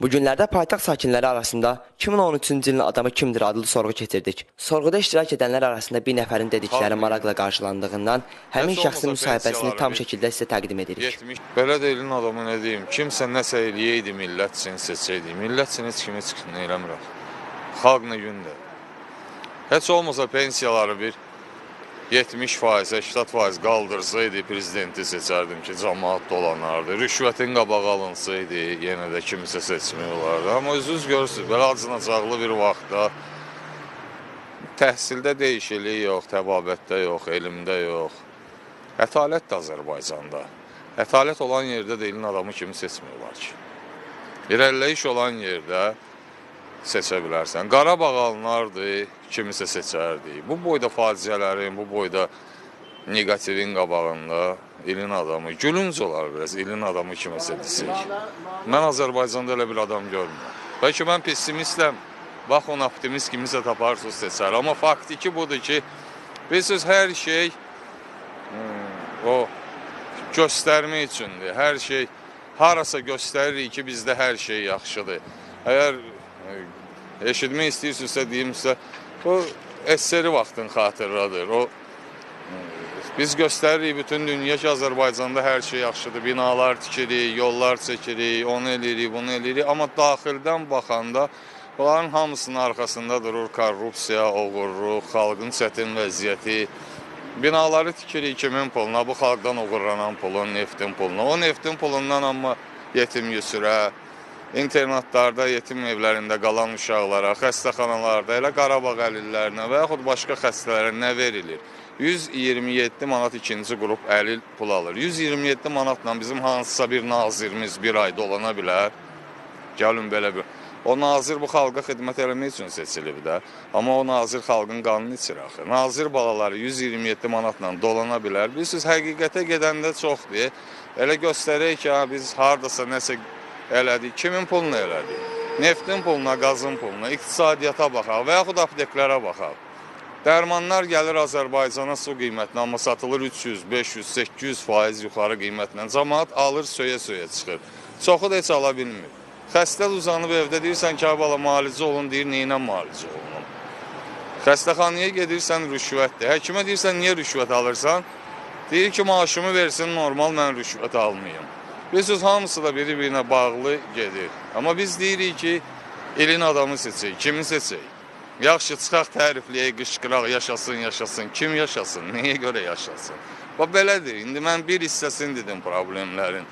Bu günlərdə paytaxt sakinləri arasında 2013-cü ilin adamı kimdir adlı sorğu keçirdik. Sorğuda iştirak edənlər arasında bir nəfərin dedikləri maraqla qarşılandığından həmin şəxsin müsahibəsini tam şəkildə sizə təqdim edirik. 70. Belə deyilin adamı nə deyim? Kimsə nəsə eləyəydi millət üçün seçəydi. Millət üçün heç kim heç nə eləmirəm. Xalq nə gündə. Heç olmasa pensiyaları bir 70 faiz, 80 faiz qaldırsaydı prezidenti seçərdim ki, cəmaat dolanardı. Rüşvətin qabağı alınsaydı, yenə də kimsə seçmək olardı. Amma özünüz görürsünüz, belə acınacaqlı bir vaxtda təhsildə dəyişiklik yox, təbabətdə yox, elmdə yox. Ətalət də Azərbaycanda. Ətalət olan yerdə deyilin adamı kimi seçmək olar ki. İrəliləyiş olan yerdə seçə bilərsən. Qarabağ alınardı, kimisə seçərdi. Bu boyda faciələrin, bu boyda negativin qabağında ilin adamı, gülünc olar biraz ilin adamı kimisə desək. Mən Azərbaycanda elə bir adam görmürəm. Bəlkə mən pessimistəm, bax on optimist kimisə taparsınız seçər. Amma faktiki budur ki, bilirsiniz hər şey hmm, o göstərmə üçündür. Hər şey harasa göstəririk ki, bizdə hər şey yaxşıdır. Əgər eşitmək istəyirsinizsə deyim sizə, o əsəri vaxtın xatırladır. O biz göstəririk bütün dünya ki, Azərbaycanda hər şey yaxşıdır. Binalar tikirik, yollar çəkirik, onu eləyirik, bunu eləyirik. Amma daxildən baxanda bunların hamısının arxasında durur korrupsiya, oğurluq, xalqın çətin vəziyyəti. Binaları tikirik kimin puluna? Bu xalqdan oğurlanan pulun, neftin puluna. O neftin pulundan amma yetim yüsürə, internatlarda, yetim evlərində qalan uşaqlara, xəstəxanalarda, elə Qarabağ əlillərinə və yaxud başqa xəstələrə nə verilir? 127 manat ikinci qrup əlil pul alır. 127 manatla bizim hansısa bir nazirimiz bir ay dolana bilər. Gəlin belə bir. O nazir bu xalqa xidmət eləmək üçün seçilib də. Amma o nazir xalqın qanını içir axı. Nazir balaları 127 manatla dolana bilər. Bilirsiniz, həqiqətə gedəndə çoxdur. Elə göstərək ki, ha, biz hardasa nəsə elədik. Kimin pulunu elədik? Neftin puluna, qazın puluna, iqtisadiyyata baxaq və yaxud apteklərə baxaq. Dərmanlar gəlir Azərbaycana su qiymətinə, amma satılır 300, 500, 800 faiz yuxarı qiymətlə. Cəmaat alır, söyə-söyə çıxır. Çoxu da heç ala bilmir. Xəstə uzanıb evdə deyirsən ki, bala müalicə olun, deyir, neyinə müalicə olunum? Xəstəxanaya gedirsən, rüşvətdir. Həkimə deyirsən, niyə rüşvət alırsan? Deyir ki, maaşımı versin, normal mən rüşvət almayım. Bilirsiniz, hamısı da biri-birinə bağlı gedir. Amma biz deyirik ki, elin adamı seçək, kimi seçək? Yaxşı, çıxaq tərifləyək, qışqıraq, yaşasın, yaşasın. Kim yaşasın, nəyə görə yaşasın? Bax, belədir. İndi mən bir hissəsini dedim problemlərin.